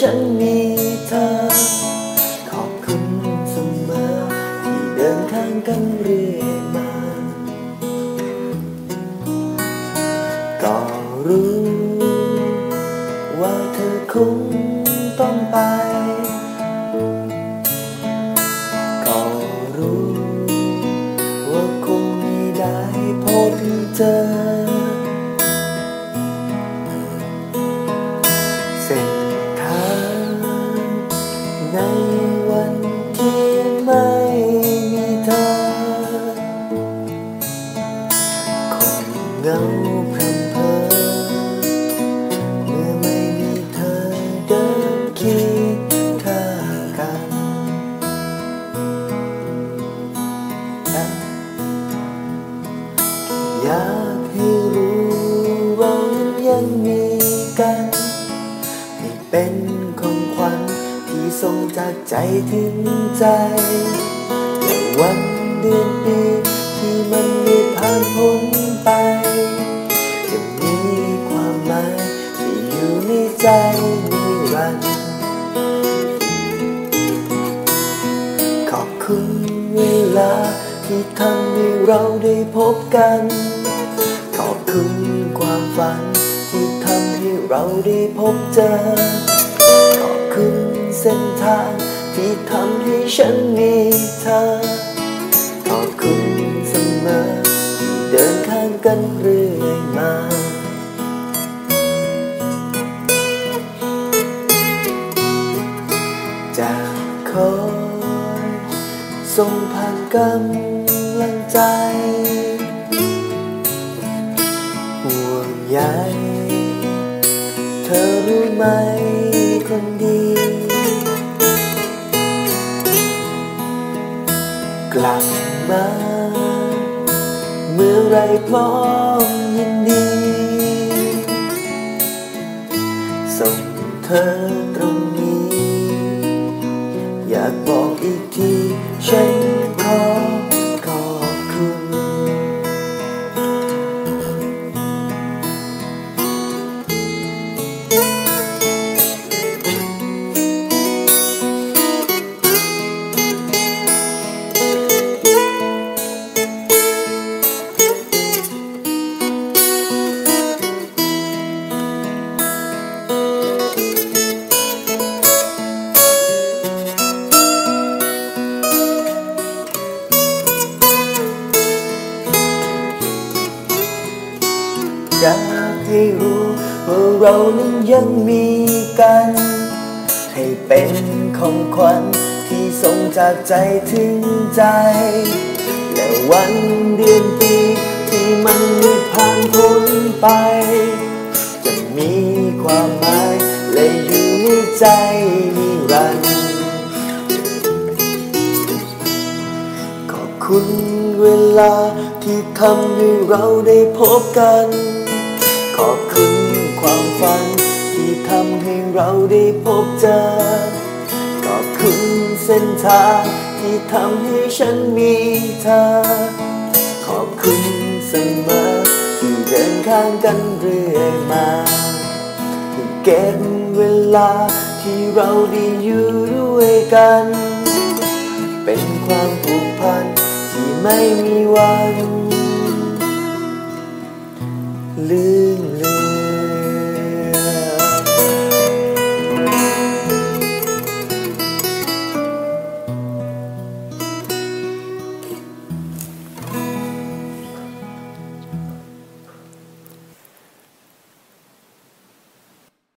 ฉันมี อยากให้รู้เรายังมีกันให้เป็นของขวัญที่ส่งจากใจถึงใจและวันเดือนปีที่มันไม่ผ่านพ้นไป จะมีความหมายที่อยู่ในใจนิรันดร์ขอบคุณเวลา ที่ทำให้เราได้พบกัน ขอบคุณความฝัน ที่ทำให้เราได้พบเจอ ขอบคุณเส้นทางที่ทำให้ฉันมีเธอ ขอบคุณเสมอที่เดินข้างกันเรื่อยมาจากคอ ส่งผ่านกำลังใจ ห่วงใยเธอรู้ไหมคนดี กลับมา เมื่อไรพร้อมยินดี ส่งเธอตรงนี้ อยากบอกอีกทีฉันขอ อยากให้รู้ว่าเรานั้นยังมีกัน ให้เป็นของขวัญที่ส่งจากใจถึงใจ และวันเดือนปีที่มันไม่ผ่านพ้นไป จะมีความหมายและอยู่ในใจนิรันดร์ขอบคุณเวลาที่ทำให้เราได้พบกัน ขอบคุณความฝัน ที่ทำให้เราได้พบเจอ ขอบคุณเส้นทางที่ทำให้ฉันมีเธอ ขอบคุณเสมอที่เดินข้างกันเรื่อยมาที่เก็บเวลาที่เราได้อยู่ด้วยกัน เป็นความผูกพันที่ไม่มีวัน ลืมเลื